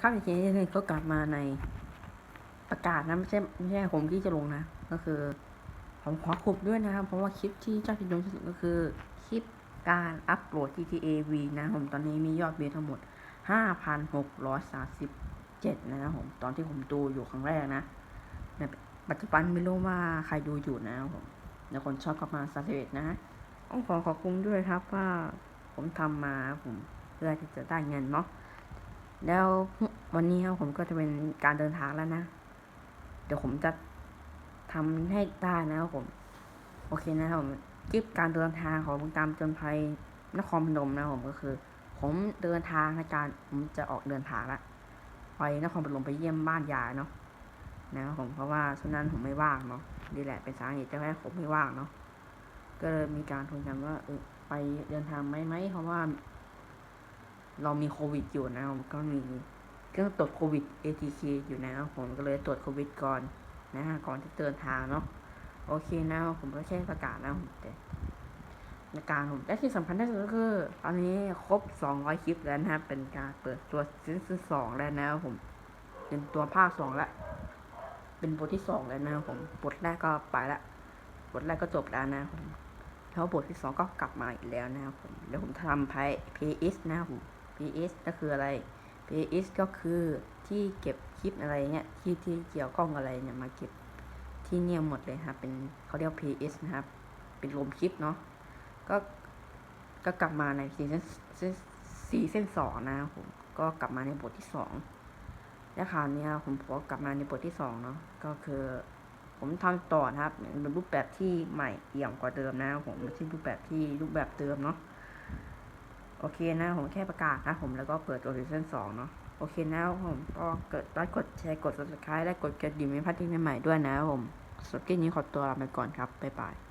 ครับอีกทีนึงก็กลับมาในประกาศนะไม่ใช่ไม่ใช่ผมที่จะลงนะ ก็คือ ผมขอขบด้วยนะครับ เพราะว่าคลิปที่ยอดพิมพ์ที่สุดก็คือคลิปการอัปโหลด GTA V นะผมตอนนี้มียอดวิวทั้งหมด 5,637 นะครับผมตอนที่ผมดูอยู่ครั้งแรกนะในปัจจุบันไม่รู้ว่าใครดูอยู่นะครับผมแล้วคนชอบก็มา31นะฮะต้องขอขอบคุณด้วยครับว่าผมทำมาผมเพื่อที่จะได้เงินเนาะ แล้ววันนี้ครับผมก็จะเป็นการเดินทางแล้วนะ เดี๋ยวผมจะทำให้ได้นะครับผม โอเคนะครับผมคลิปการเดินทางของบุญตามจนภัยนครพนมนะครับผมก็คือ ผมเดินทางในการผมจะออกเดินทางละไปนครพนมไปเยี่ยมบ้านยายเนาะนะครับผมเพราะว่าช่วงนั้นผมไม่ว่างเนาะนี่แหละเป็นสาเหตุที่ให้ผมไม่ว่างเนาะก็เลยมีการคุยกันว่าเออไปเดินทางไหมไหมเพราะว่า เรามีโควิดอยู่นะผมก็มีเครื่องตรวจโควิด ATK อยู่นะครับผมก็เลยตรวจโควิดก่อนนะก่อนที่เดินทางเนาะโอเคนะผมก็แค่ประกาศนะผมแต่ในการผมและที่สำคัญที่สุดก็คือตอนนี้ครบ 200 คลิปแล้วนะครับเป็นการเปิดตัวซีซั่นสองแล้วนะครับผมเป็นตัวภาคสองละเป็นบทที่สองแล้วนะครับผมบทแรกก็ไปละบทแรกก็จบแล้วนะครับผมแล้วบทที่สองก็กลับมาอีกแล้วนะครับผมเดี๋ยวผมทำไพ่ PS นะครับผม PS ก็คืออะไร PS ก็คือที่เก็บคลิปอะไรเงี้ยที่ที่เกี่ยวข้องอะไรเนี่ยมาเก็บที่เนี่ยหมดเลยครับเป็นเขาเรียก PS นะครับ เป็นรวมคลิปเนาะก็ก็กลับมาในซีซั่นซีซั่นสองนะผมก็กลับมาในบทที่สองและคราวนี้ผมพอกลับมาในบทที่สองเนาะก็คือผมทำต่อนะครับเป็นรูปแบบที่ใหม่เอี่ยมกว่าเดิมนะผมไม่ใช่รูปแบบที่รูปแบบเดิมเนาะ โอเคนะผมแค่ประกาศนะผมแล้วก็เปิดตัวซีซั่นสองเนาะโอเคนะผมก็เกิดไลค์กดแชร์กด subscribe และกดกระดิ่งไม่พลาดที่ใหม่ๆด้วยนะผมสำหรับคลิปนี้ขอตัวลาไปก่อนครับ บ๊ายบาย